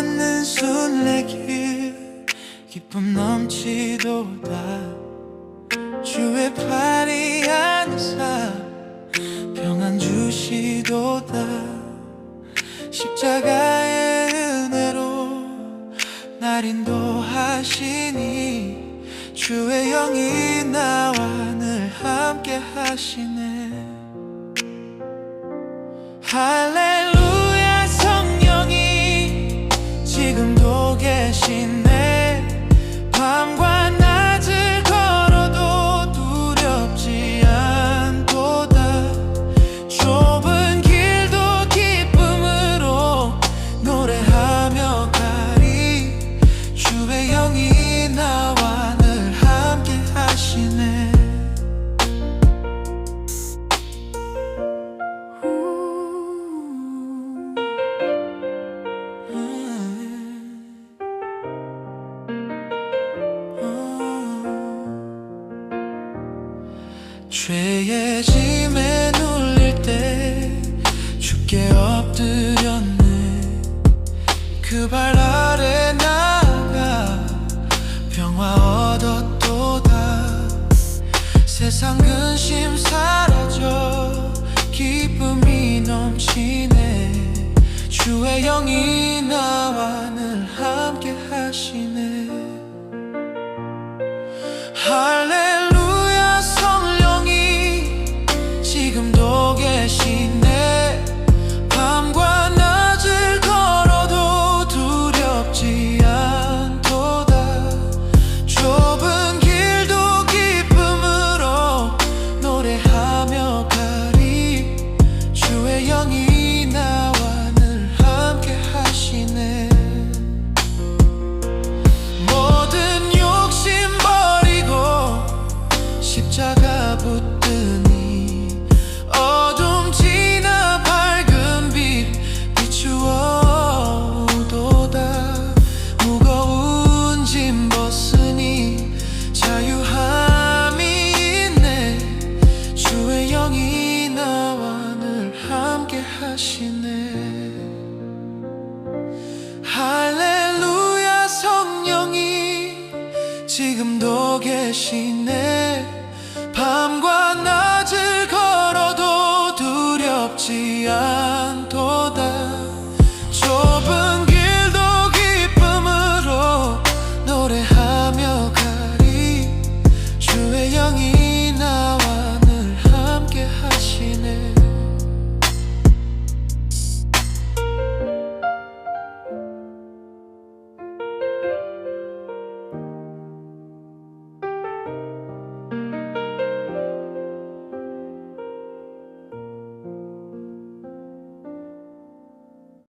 닿는 순례길 기쁨 넘치도다. 주의 팔이 안에서 평안 주시도다. 십자가의 은혜로 날 인도하시니 주의 영이 나와 늘 함께 하시네. 할렐 계시네 죄의 짐에 눌릴 때 죽게 엎드렸네. 그발 영이 대신에